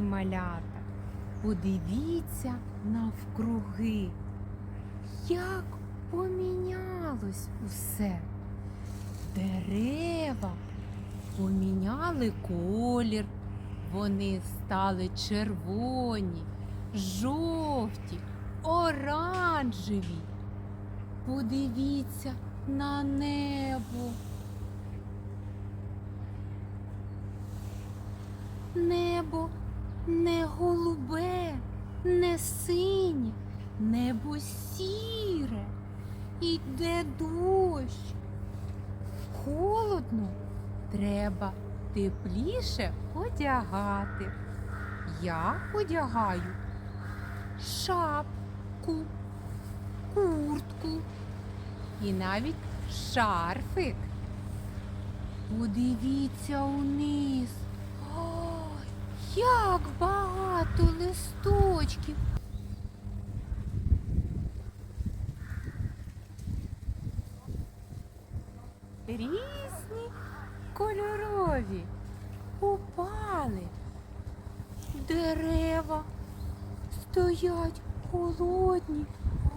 малята, подивіться навкруги, як помінялось усе. Дерева поміняли колір, вони стали червоні, жовті, оранжеві. Подивіться на небо. Небо не голубе, не синє, небо сіре. Іде дощ. Холодно, треба тепліше одягати. Я одягаю шапку, куртку і навіть шарфик. Подивіться униз. Ой, як багато листочків. Різні кольорові упали. Дерева стоять холодні,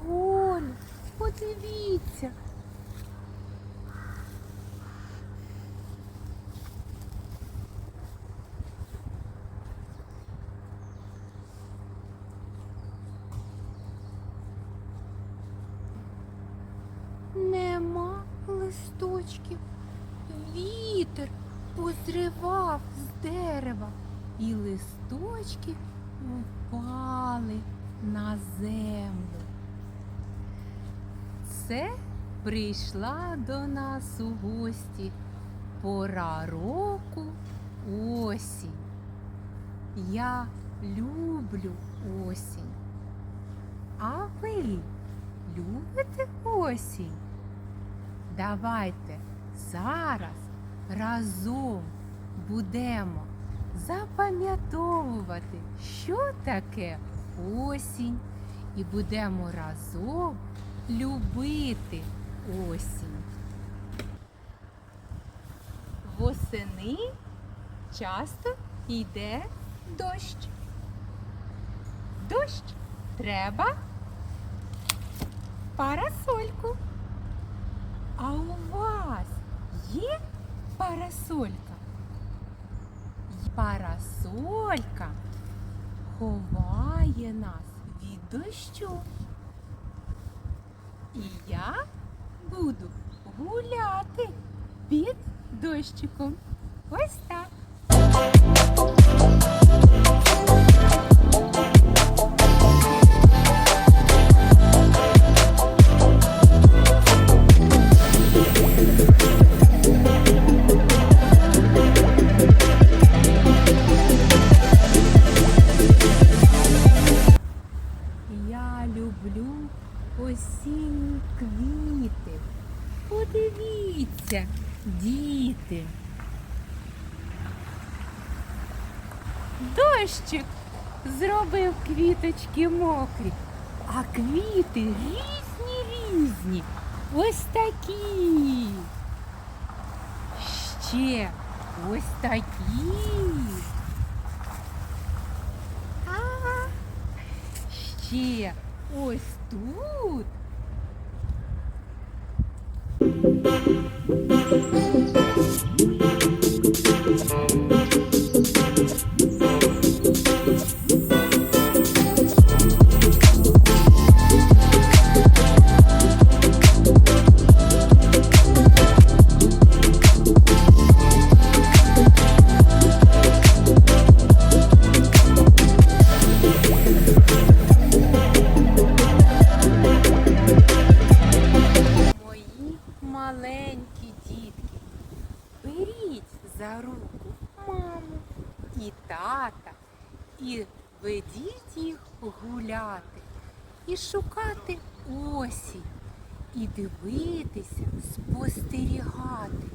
голі. Подивіться. Листочків. Вітер позривав з дерева, і листочки впали на землю. Це прийшла до нас у гості пора року осінь. Я люблю осінь. А ви любите осінь? Давайте зараз разом будемо запам'ятовувати, що таке осінь, і будемо разом любити осінь. Восени часто йде дощ. Дощ треба парасольку. А у вас є парасолька? Парасолька ховає нас від дощу. І я буду гуляти під дощиком. Ось так. Люблю осінні квіти. Подивіться, діти. Дощик зробив квіточки мокрі, а квіти різні різні. Ось такі. Ще ось такі. А, ще ось тут. Маленькі дітки, беріть за руку маму і тата і ведіть їх гуляти і шукати осінь, і дивитися, спостерігати,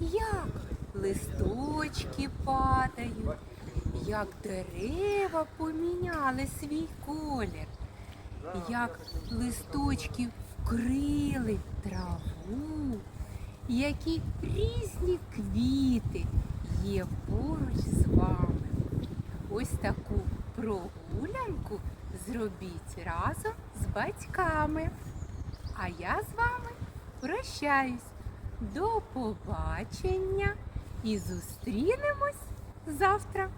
як листочки падають, як дерева поміняли свій колір як листочки вкрили траву, які різні квіти є поруч з вами. ось таку прогулянку зробіть разом з батьками. А я з вами прощаюсь. До побачення і зустрінемось завтра.